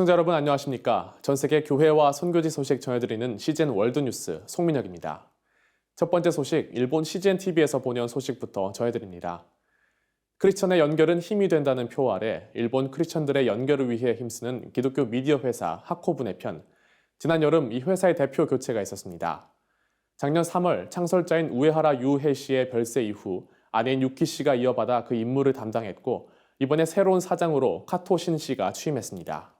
시청자 여러분 안녕하십니까? 전 세계 교회와 선교지 소식 전해드리는 CGN 월드 뉴스 송민혁입니다. 첫 번째 소식, 일본 CGN TV에서 보내온 소식부터 전해드립니다. 크리스천의 연결은 힘이 된다는 표 아래 일본 크리스천들의 연결을 위해 힘쓰는 기독교 미디어 회사 하코분의 편. 지난 여름 이 회사의 대표 교체가 있었습니다. 작년 3월 창설자인 우에하라 유해 씨의 별세 이후 아내인 유키 씨가 이어받아 그 임무를 담당했고 이번에 새로운 사장으로 카토 신 씨가 취임했습니다.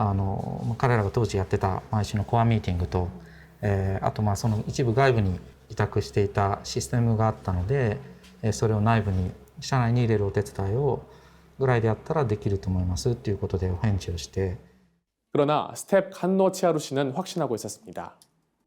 あの彼らが当時やってた毎週のコアミーティングと、えー、あとまあその一部外部に委託していたシステムがあったので、えそれを内部に社内に入れるお手伝いをぐらいでやったらできると思いますということでお返事をして。그러나스텝칸노치루씨는확신하고있었습니 다.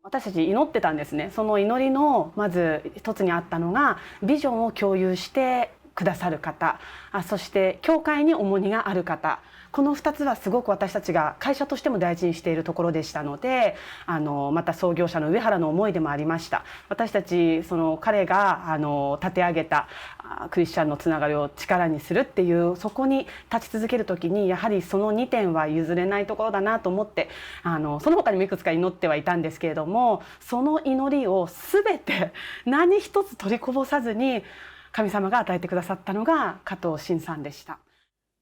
私たち祈ってたんですね。その祈りのまず一つにあったのがビジョンを共有してくださる方。あそして教会に重荷がある方。この2つはすごく私たちが会社としても大事にしているところでしたのであのまた創業者の上原の思いでもありました私たちその彼があの立て上げたクリスチャンのつながりを力にするっていうそこに立ち続ける時にやはりその2点は譲れないところだなと思ってあのその他にもいくつか祈ってはいたんですけれどもその祈りを全て何一つ取りこぼさずに神様が与えてくださったのが加藤慎さんでした。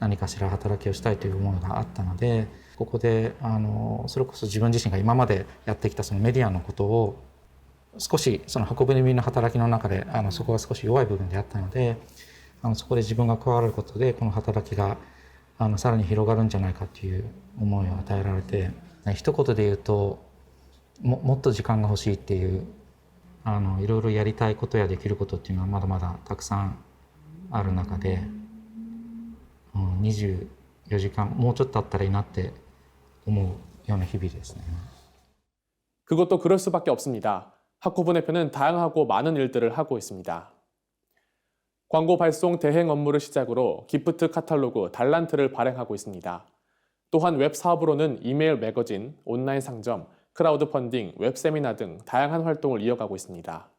何かしら働きをしたいという思いがあったのでここであのそれこそ自分自身が今までやってきたそのメディアのことを少しその運びの働きの中であのそこが少し弱い部分であったのであのそこで自分が加わることでこの働きがあのさらに広がるんじゃないかという思いを与えられて一言で言うとももっと時間が欲しいっていうあのいろいろやりたいことやできることっていうのはまだまだたくさんある中で、24時間もうちょっとあったらいいなって思うような日々ですね。 그것도 그럴 수밖에 없습니다. 하코분의 편은 다양하고 많은 일들을 하고 있습니다. 광고 발송 대행 업무를 시작으로 기프트 카탈로그 달란트를 발행하고 있습니다. 또한 웹 사업으로는 이메일 매거진, 온라인 상점, 크라우드 펀딩, 웹 세미나 등 다양한 활동을 이어가고 있습니다.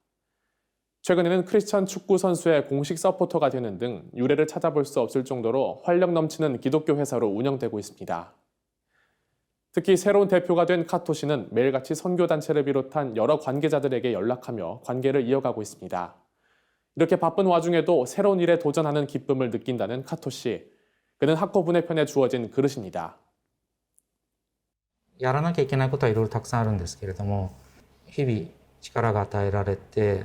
최근에는 크리스천 축구 선수의 공식 서포터가 되는 등 유례를 찾아볼 수 없을 정도로 활력 넘치는 기독교 회사로 운영되고 있습니다. 특히 새로운 대표가 된 카토 씨는 매일같이 선교단체를 비롯한 여러 관계자들에게 연락하며 관계를 이어가고 있습니다. 이렇게 바쁜 와중에도 새로운 일에 도전하는 기쁨을 느낀다는 카토 씨. 그는 학고분의 편에 주어진 그릇입니다. やらなきゃいけないことはいろいろたくさんあるんですけれども日々力が与えられて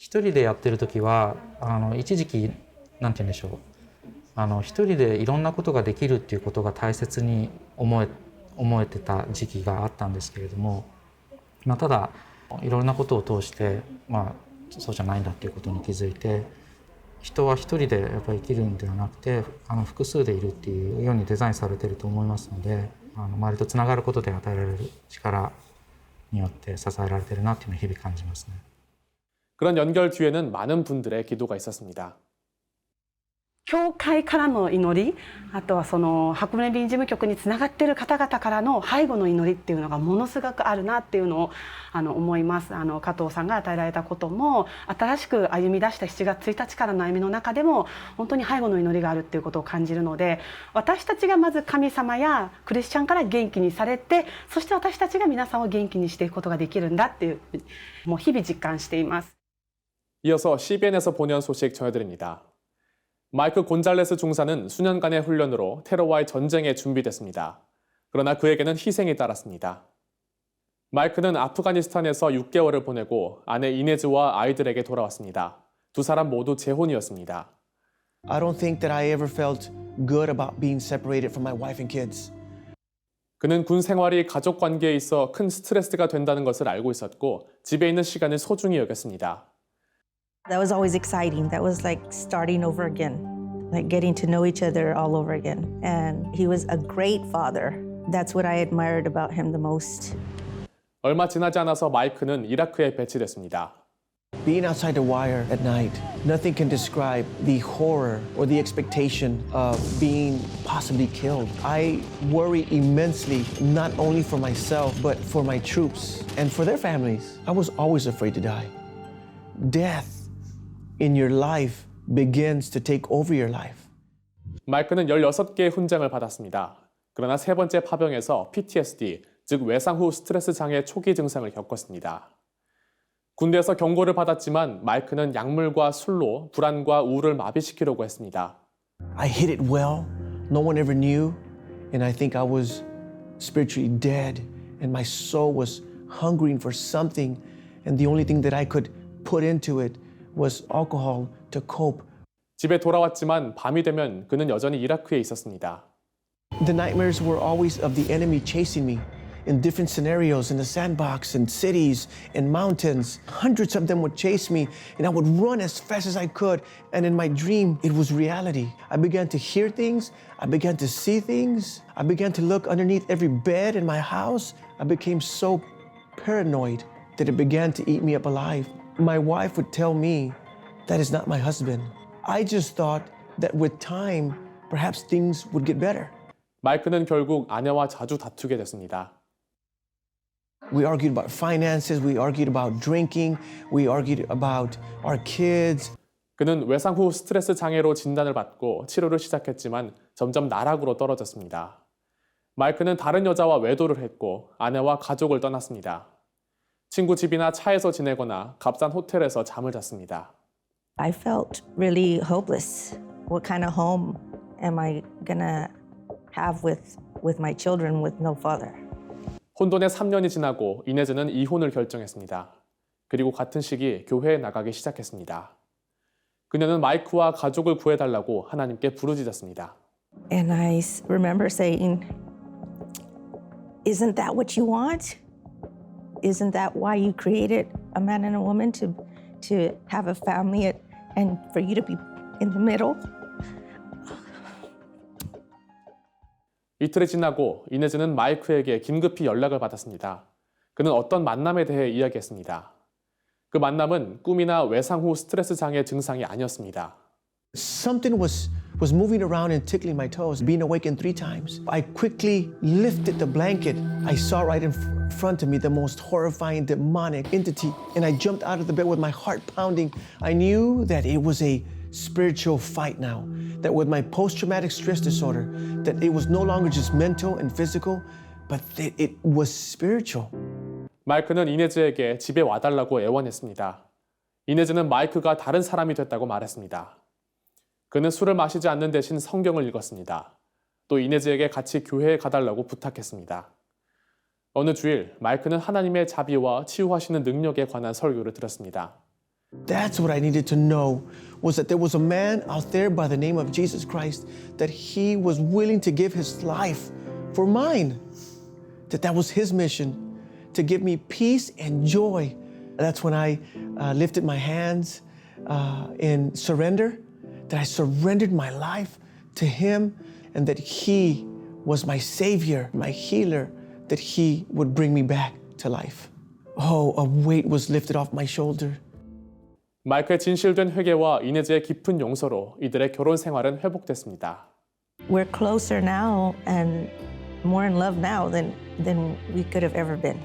一人でやってる時はあの一時期なんて言うんでしょうあの一人でいろんなことができるっていうことが大切に思え思えてた時期があったんですけれども、まあ、ただいろんなことを通して、まあ、そうじゃないんだっていうことに気づいて人は一人でやっぱり生きるんではなくてあの複数でいるっていうようにデザインされてると思いますのであの周りとつながることで与えられる力によって支えられてるなっていうのを日々感じますね。 그런 연결 뒤에는 많은 분들의 기도가 있었습니다. 教会からの祈りあとはその箱根便事務局につながっている方々からの背後の祈りっていうのがものすごくあるなっていうのをあの思いますあの加藤さんが与えられたことも新しく歩み出した7月1日からの歩みの中でも本当に背後の祈りがあるっていうことを感じるので私たちがまず神様やクリスチャンから元気にされてそして私たちが皆さんを元気にしていくことができるんだっていうもう日々実感しています。 이어서 CBN에서 보내온 소식 전해드립니다. 마이크 곤잘레스 중사는 수년간의 훈련으로 테러와의 전쟁에 준비됐습니다. 그러나 그에게는 희생이 따랐습니다. 마이크는 아프가니스탄에서 6개월을 보내고 아내 이네즈와 아이들에게 돌아왔습니다. 두 사람 모두 재혼이었습니다. I don't think that I ever felt good about being separated from my wife and kids. 그는 군 생활이 가족 관계에 있어 큰 스트레스가 된다는 것을 알고 있었고 집에 있는 시간을 소중히 여겼습니다. That was always exciting. That was like starting over again, like getting to know each other all over again. And he was a great father. That's what I admired about him the most. 얼마 지나지 않아서 마이크는 이라크에 배치됐습니다. Being outside the wire at night, nothing can describe the horror or the expectation of being possibly killed. I worry immensely, not only for myself, but for my troops and for their families. I was always afraid to die. Death in your life begins to take over your life. 마이크는 16개의 훈장을 받았습니다. 그러나 세 번째 파병에서 PTSD, 즉 외상 후 스트레스 장애 초기 증상을 겪었습니다. 군대에서 경고를 받았지만 마이크는 약물과 술로 불안과 우울을 마비시키려고 했습니다. I hid it well. No one ever knew. And I think I was spiritually dead. And my soul was hungering for something. And the only thing that I could put into it was alcohol to cope. 집에 돌아왔지만 밤이 되면 그는 여전히 이라크에 있었습니다. The nightmares were always of the enemy chasing me in different scenarios in the sandbox, in cities, in mountains. Hundreds of them would chase me, and I would run as fast as I could. And in my dream, it was reality. I began to hear things, I began to see things, I began to look underneath every bed in my house. I became so paranoid that it began to eat me up alive. My wife would tell me, That is not my husband. I just thought that with time, perhaps things would get better. 마이크는 결국 아내와 자주 다투게 됐습니다. We argued about finances, we argued about drinking, we argued about our kids. 그는 외상 후 스트레스 장애로 진단을 받고 치료를 시작했지만 점점 나락으로 떨어졌습니다. 마이크는 다른 여자와 외도를 했고 아내와 가족을 떠났습니다. 친구 집이나 차에서 지내거나 값싼 호텔에서 잠을 잤습니다. I felt really hopeless. What kind of home am I gonna have with with my children with no father? 혼돈의 3년이 지나고 이네즈는 이혼을 결정했습니다. 그리고 같은 시기 교회에 나가기 시작했습니다. 그녀는 마이크와 가족을 구해달라고 하나님께 부르짖었습니다. And I remember saying, "Isn't that what you want? Isn't that why you created a man and a woman to to have a family and- for you to be in the middle?" 이틀이 지나고 이네즈는 마이크에게 긴급히 연락을 받았습니다. 그는 어떤 만남에 대해 이야기했습니다. 그 만남은 꿈이나 외상 후 스트레스 장애 증상이 아니었습니다. Something was was moving around and tickling my toes, being awakened three times. I quickly lifted the blanket. I saw right in f- front of me the most horrifying demonic entity, and I jumped out of the bed with my heart pounding. I knew that it was a spiritual fight now. That with my post-traumatic stress disorder, that it was no longer just mental and physical, but that it was spiritual. 마이크는 이네즈에게 집에 와달라고 애원했습니다. 이네즈는 마이크가 다른 사람이 됐다고 말했습니다. 그는 술을 마시지 않는 대신 성경을 읽었습니다. 또 이네즈에게 같이 교회에 가달라고 부탁했습니다. 어느 주일 마이크는 하나님의 자비와 치유하시는 능력에 관한 설교를 들었습니다. That's what I needed to know was that there was a man out there by the name of Jesus Christ that he was willing to give his life for mine. that that was His mission to give me peace and joy. That's when I uh, lifted my hands uh, in surrender, that I surrendered my life to Him, and that He was my Savior, my healer, that He would bring me back to life. Oh, a weight was lifted off my shoulder. 마이크의 진실된 회개와 이내즈의 깊은 용서로 이들의 결혼 생활은 회복됐습니다. We're closer now and more in love now than, than we could have ever been.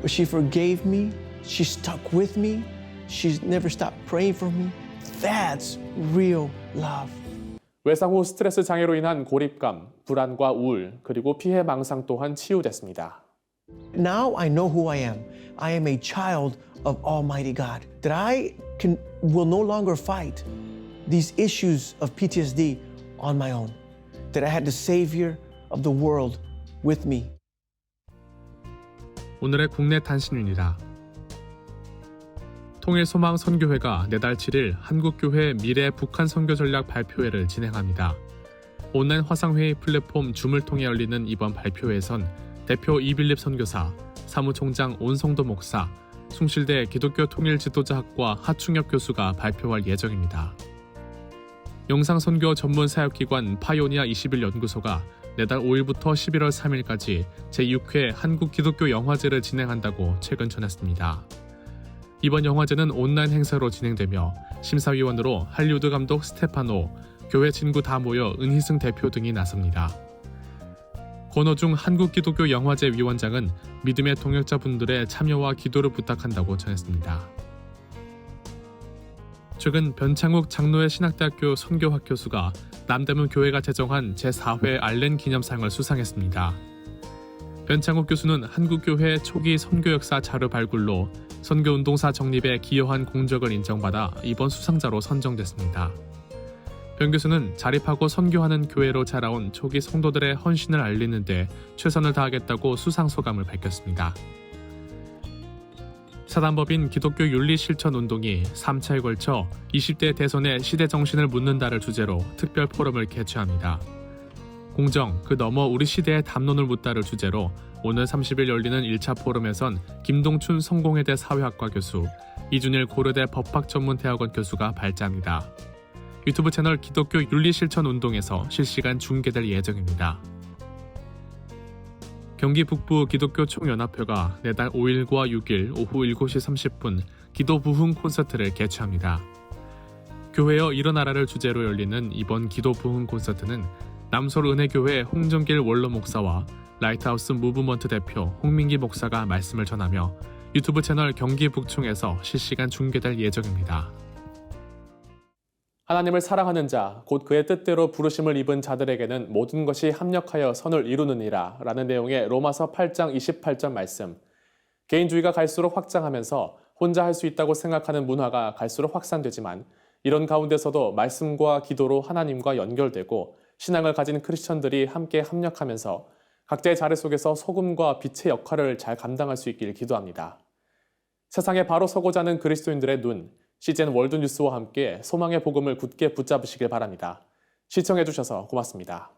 But she forgave me. She stuck with me. She's never stopped praying for me. That's real love. 외상 후 스트레스 장애로 인한 고립감, 불안과 우울, 그리고 피해 망상 또한 치유됐습니다. Now I know who I am. I am a child of Almighty God. That I can will no longer fight these issues of PTSD on my own. That I had the Savior of the world with me. 오늘의 국내 단신입니다. 통일소망 선교회가 내달 7일 한국교회 미래 북한 선교 전략 발표회를 진행합니다. 온라인 화상회의 플랫폼 줌을 통해 열리는 이번 발표회에선 대표 이빌립 선교사, 사무총장 온성도 목사, 숭실대 기독교 통일 지도자학과 하충엽 교수가 발표할 예정입니다. 영상 선교 전문 사역기관 파이오니아 21 연구소가 내달 5일부터 11월 3일까지 제6회 한국 기독교 영화제를 진행한다고 최근 전했습니다. 이번 영화제는 온라인 행사로 진행되며 심사위원으로 할리우드 감독 스테파노, 교회 친구 다 모여 은희승 대표 등이 나섭니다. 권호중 한국기독교 영화제 위원장은 믿음의 동역자분들의 참여와 기도를 부탁한다고 전했습니다. 최근 변창욱 장로회 신학대학교 선교학 교수가 남대문 교회가 제정한 제4회 알렌 기념상을 수상했습니다. 변창욱 교수는 한국교회 초기 선교 역사 자료 발굴로 선교운동사 정립에 기여한 공적을 인정받아 이번 수상자로 선정됐습니다. 변 교수는 자립하고 선교하는 교회로 자라온 초기 성도들의 헌신을 알리는데 최선을 다하겠다고 수상 소감을 밝혔습니다. 사단법인 기독교 윤리 실천 운동이 3차에 걸쳐 20대 대선의 시대 정신을 묻는다를 주제로 특별 포럼을 개최합니다. 공정, 그 너머 우리 시대의 담론을 묻다를 주제로 오늘 30일 열리는 1차 포럼에선 김동춘 성공회대 사회학과 교수, 이준일 고려대 법학전문대학원 교수가 발제합니다. 유튜브 채널 기독교 윤리실천운동에서 실시간 중계될 예정입니다. 경기 북부 기독교 총연합회가 내달 5일과 6일 오후 7시 30분 기도 부흥 콘서트를 개최합니다. 교회여 일어나라를 주제로 열리는 이번 기도 부흥 콘서트는 남솔 은혜교회 홍정길 원로 목사와 라이트하우스 무브먼트 대표 홍민기 목사가 말씀을 전하며 유튜브 채널 경기 북총에서 실시간 중계될 예정입니다. 하나님을 사랑하는 자, 곧 그의 뜻대로 부르심을 입은 자들에게는 모든 것이 합력하여 선을 이루느니라 라는 내용의 로마서 8장 28절 말씀. 개인주의가 갈수록 확장하면서 혼자 할 수 있다고 생각하는 문화가 갈수록 확산되지만 이런 가운데서도 말씀과 기도로 하나님과 연결되고 신앙을 가진 크리스천들이 함께 합력하면서 각자의 자리 속에서 소금과 빛의 역할을 잘 감당할 수 있길 기도합니다. 세상에 바로 서고자 하는 그리스도인들의 눈, CGN 월드뉴스와 함께 소망의 복음을 굳게 붙잡으시길 바랍니다. 시청해주셔서 고맙습니다.